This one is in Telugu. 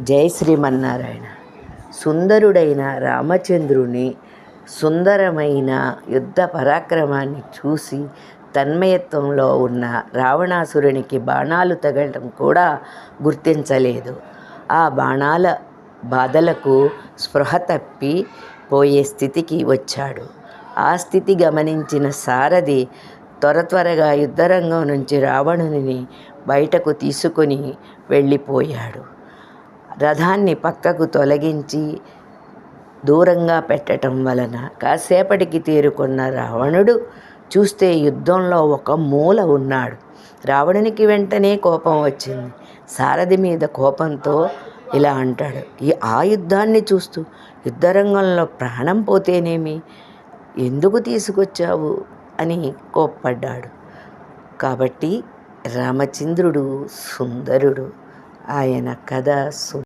జై శ్రీమన్నారాయణ. సుందరుడైన రామచంద్రుని సుందరమైన యుద్ధ పరాక్రమాన్ని చూసి తన్మయత్వంలో ఉన్న రావణాసురునికి బాణాలు తగలడం కూడా గుర్తించలేదు. ఆ బాణాల బాధలకు స్పృహ తప్పి పోయే స్థితికి వచ్చాడు. ఆ స్థితి గమనించిన సారథి త్వర త్వరగా యుద్ధరంగం నుంచి రావణుని బయటకు తీసుకొని వెళ్ళిపోయాడు. రథాన్ని పక్కకు తొలగించి దూరంగా పెట్టడం వలన కాసేపటికి తేరుకున్న రావణుడు చూస్తే యుద్ధంలో ఒక మూల ఉన్నాడు. రావణునికి వెంటనే కోపం వచ్చింది. సారథి మీద కోపంతో ఇలా అంటాడు ఈ ఆ యుద్ధాన్ని చూస్తూ యుద్ధరంగంలో ప్రాణం పోతేనేమి? ఎందుకు తీసుకొచ్చావు? అని కోప్పడ్డాడు. కాబట్టి రామచంద్రుడు సుందరుడు. ఆయన కథ సు